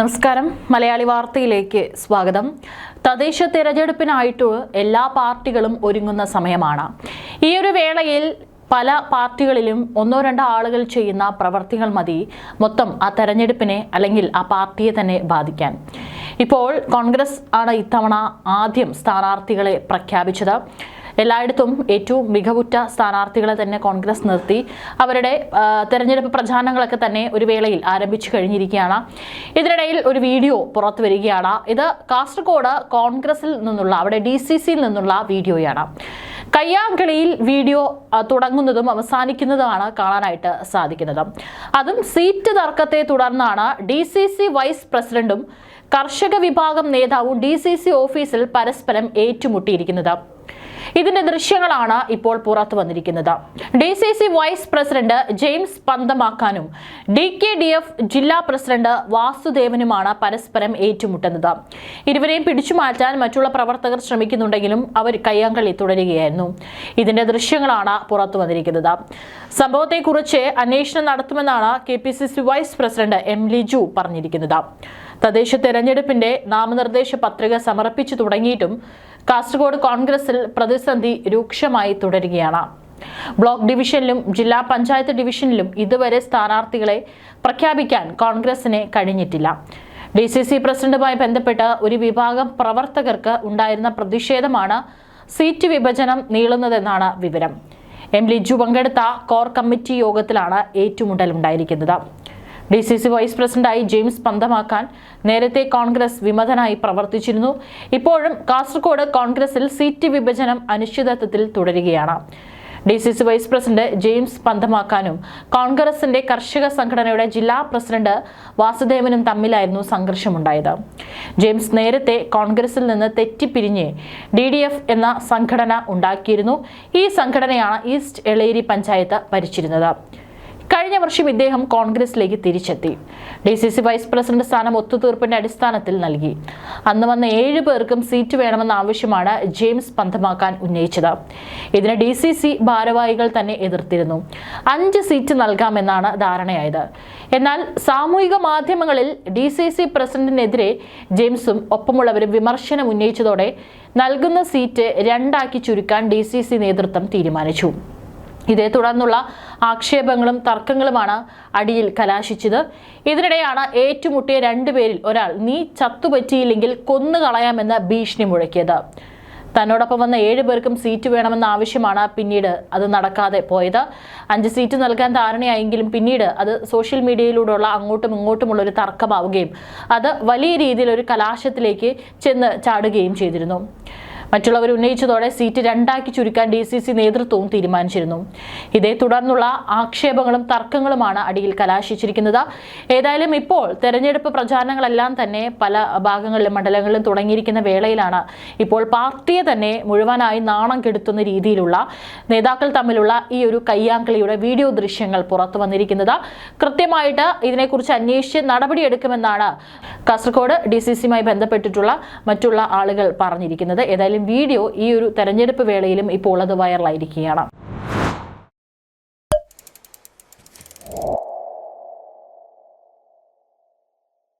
നമസ്കാരം. മലയാളി വാർത്തയിലേക്ക് സ്വാഗതം. തദ്ദേശ തിരഞ്ഞെടുപ്പിനായിട്ട് എല്ലാ പാർട്ടികളും ഒരുങ്ങുന്ന സമയമാണ്. ഈ ഒരു വേളയിൽ പല പാർട്ടികളിലും ഒന്നോ രണ്ടോ ആളുകൾ ചെയ്യുന്ന പ്രവർത്തികൾ മതി. മൊത്തം ആ തെരഞ്ഞെടുപ്പിനെ അല്ലെങ്കിൽ ആ പാർട്ടിയെ തന്നെ ബാധിക്കാൻ. ഇപ്പോൾ കോൺഗ്രസ് ആണ് ഇത്തവണ ആദ്യം സ്ഥാനാർത്ഥികളെ പ്രഖ്യാപിച്ചത്. എല്ലായിടത്തും ഏറ്റവും മികവുറ്റ സ്ഥാനാർത്ഥികളെ തന്നെ കോൺഗ്രസ് നിർത്തി. അവരുടെ തെരഞ്ഞെടുപ്പ് പ്രചാരണങ്ങളൊക്കെ തന്നെ ഒരു വേളയിൽ ആരംഭിച്ചു കഴിഞ്ഞിരിക്കുകയാണ്. ഇതിനിടയിൽ ഒരു വീഡിയോ പുറത്തു വരികയാണ്. ഇത് കാസർഗോഡ് കോൺഗ്രസിൽ നിന്നുള്ള അവിടെ ഡി സി സിയിൽ നിന്നുള്ള വീഡിയോയാണ്. കയ്യാങ്കളിയിൽ വീഡിയോ തുടങ്ങുന്നതും അവസാനിക്കുന്നതുമാണ് കാണാനായിട്ട് സാധിക്കുന്നത്. അതും സീറ്റ് തർക്കത്തെ തുടർന്നാണ് ഡി സി സി വൈസ് പ്രസിഡന്റും കർഷക വിഭാഗം നേതാവും ഡി സി സി ഓഫീസിൽ പരസ്പരം ഏറ്റുമുട്ടിയിരിക്കുന്നത്. ഇതിന്റെ ദൃശ്യങ്ങളാണ് ഇപ്പോൾ പുറത്തു വന്നിരിക്കുന്നത്. D C C vice president James പന്തമാക്കാനും D K D F ജില്ലാ പ്രസിഡന്റ് വാസുദേവനുമാണ് പരസ്പരം ഏറ്റുമുട്ടുന്നത്. ഇരുവരെയും പിടിച്ചു മാറ്റാൻ മറ്റുള്ള പ്രവർത്തകർ ശ്രമിക്കുന്നുണ്ടെങ്കിലും അവർ കയ്യാങ്കളി തുടരുകയായിരുന്നു. ഇതിന്റെ ദൃശ്യങ്ങളാണ് പുറത്തു വന്നിരിക്കുന്നത്. സംഭവത്തെക്കുറിച്ച് അന്വേഷണം നടത്തുമെന്നാണ് K P C C vice president M Liju പറഞ്ഞിരിക്കുന്നത്. തദ്ദേശ തെരഞ്ഞെടുപ്പിന്റെ നാമനിർദ്ദേശ പത്രിക സമർപ്പിച്ചു തുടങ്ങിയിട്ടും കാസർഗോഡ് കോൺഗ്രസിൽ പ്രതിസന്ധി രൂക്ഷമായി തുടരുകയാണ്. ബ്ലോക്ക് ഡിവിഷനിലും ജില്ലാ പഞ്ചായത്ത് ഡിവിഷനിലും ഇതുവരെ സ്ഥാനാർത്ഥികളെ പ്രഖ്യാപിക്കാൻ കോൺഗ്രസിന് കഴിഞ്ഞിട്ടില്ല. ഡി സി സി പ്രസിഡന്റുമായി ബന്ധപ്പെട്ട് ഒരു വിഭാഗം പ്രവർത്തകർക്ക് ഉണ്ടായിരുന്ന പ്രതിഷേധമാണ് സീറ്റ് വിഭജനം നീളുന്നതെന്നാണ് വിവരം. എം ലിജു പങ്കെടുത്ത കോർ കമ്മിറ്റി യോഗത്തിലാണ് ഏറ്റുമുട്ടലുണ്ടായിരിക്കുന്നത്. ഡി സി സി വൈസ് പ്രസിഡന്റായി ജെയിംസ് പന്തമാക്കാൻ നേരത്തെ കോൺഗ്രസ് വിമതനായി പ്രവർത്തിച്ചിരുന്നു. ഇപ്പോഴും കാസർഗോഡ് കോൺഗ്രസിൽ സീറ്റ് വിഭജനം അനിശ്ചിതത്വത്തിൽ തുടരുകയാണ്. D C C vice president James പന്തമാക്കാനും കോൺഗ്രസിന്റെ കർഷക സംഘടനയുടെ ജില്ലാ പ്രസിഡന്റ് വാസുദേവനും തമ്മിലായിരുന്നു സംഘർഷമുണ്ടായത്. ജെയിംസ് നേരത്തെ കോൺഗ്രസിൽ നിന്ന് തെറ്റിപ്പിരിഞ്ഞ് ഡി ഡി എഫ് എന്ന സംഘടന ഉണ്ടാക്കിയിരുന്നു. ഈ സംഘടനയാണ് ഈസ്റ്റ് എളേരി പഞ്ചായത്ത് ഭരിച്ചിരുന്നത്. കഴിഞ്ഞ വർഷം ഇദ്ദേഹം കോൺഗ്രസിലേക്ക് തിരിച്ചെത്തി. D C C vice president സ്ഥാനം ഒത്തുതീർപ്പിന്റെ അടിസ്ഥാനത്തിൽ നൽകി. അന്ന് വന്ന ഏഴ് പേർക്കും സീറ്റ് വേണമെന്ന ആവശ്യമാണ് ജെയിംസ് പന്തമാക്കാൻ ഉന്നയിച്ചത്. ഇതിന് ഡി സി സി ഭാരവാഹികൾ തന്നെ എതിർത്തിരുന്നു. അഞ്ച് സീറ്റ് നൽകാമെന്നാണ് ധാരണയായത്. എന്നാൽ സാമൂഹിക മാധ്യമങ്ങളിൽ ഡി സി സി പ്രസിഡന്റിനെതിരെ ജെയിംസും ഒപ്പമുള്ളവരും വിമർശനം ഉന്നയിച്ചതോടെ നൽകുന്ന സീറ്റ് രണ്ടാക്കി ചുരുക്കാൻ ഡി സി സി നേതൃത്വം തീരുമാനിച്ചു. ഇതേ തുടർന്നുള്ള ആക്ഷേപങ്ങളും തർക്കങ്ങളുമാണ് അടിയിൽ കലാശിച്ചത്. ഇതിനിടെയാണ് ഏറ്റുമുട്ടിയ രണ്ടുപേരിൽ ഒരാൾ നീ ചത്തുപറ്റിയില്ലെങ്കിൽ കൊന്നുകളയാമെന്ന് ഭീഷണി മുഴക്കിയത് തന്നോടൊപ്പം വന്ന ഏഴ് പേർക്കും സീറ്റ് വേണമെന്ന ആവശ്യമാണ് പിന്നീട് അത് നടക്കാതെ പോയത്. അഞ്ച് സീറ്റ് നൽകാൻ ധാരണയായെങ്കിലും പിന്നീട് അത് സോഷ്യൽ മീഡിയയിലൂടെയുള്ള അങ്ങോട്ടും ഇങ്ങോട്ടുമുള്ള ഒരു തർക്കമാവുകയും അത് വലിയ രീതിയിൽ ഒരു കലാശത്തിലേക്ക് ചെന്ന് ചാടുകയും ചെയ്തിരുന്നു. മറ്റുള്ളവർ ഉന്നയിച്ചതോടെ സീറ്റ് രണ്ടാക്കി ചുരുക്കാൻ ഡി സി സി നേതൃത്വവും തീരുമാനിച്ചിരുന്നു. ഇതേ തുടർന്നുള്ള ആക്ഷേപങ്ങളും തർക്കങ്ങളുമാണ് അടിയിൽ കലാശിച്ചിരിക്കുന്നത്. ഏതായാലും ഇപ്പോൾ തെരഞ്ഞെടുപ്പ് പ്രചാരണങ്ങളെല്ലാം തന്നെ പല ഭാഗങ്ങളിലും മണ്ഡലങ്ങളിലും തുടങ്ങിയിരിക്കുന്ന വേളയിലാണ്. ഇപ്പോൾ പാർട്ടിയെ തന്നെ മുഴുവനായി നാണം കെടുത്തുന്ന രീതിയിലുള്ള നേതാക്കൾ തമ്മിലുള്ള ഈ ഒരു കയ്യാങ്കളിയുടെ വീഡിയോ ദൃശ്യങ്ങൾ പുറത്തു വന്നിരിക്കുന്നത്. കൃത്യമായിട്ട് ഇതിനെക്കുറിച്ച് അന്വേഷിച്ച് നടപടിയെടുക്കുമെന്നാണ് കാസർഗോഡ് ഡി സി സിയുമായി ബന്ധപ്പെട്ടിട്ടുള്ള മറ്റുള്ള ആളുകൾ പറഞ്ഞിരിക്കുന്നത്. ഏതായാലും വീഡിയോ ഈ ഒരു തെരഞ്ഞെടുപ്പ് വേളയിലും ഇപ്പോൾ അത് വൈറലായിരിക്കുകയാണ്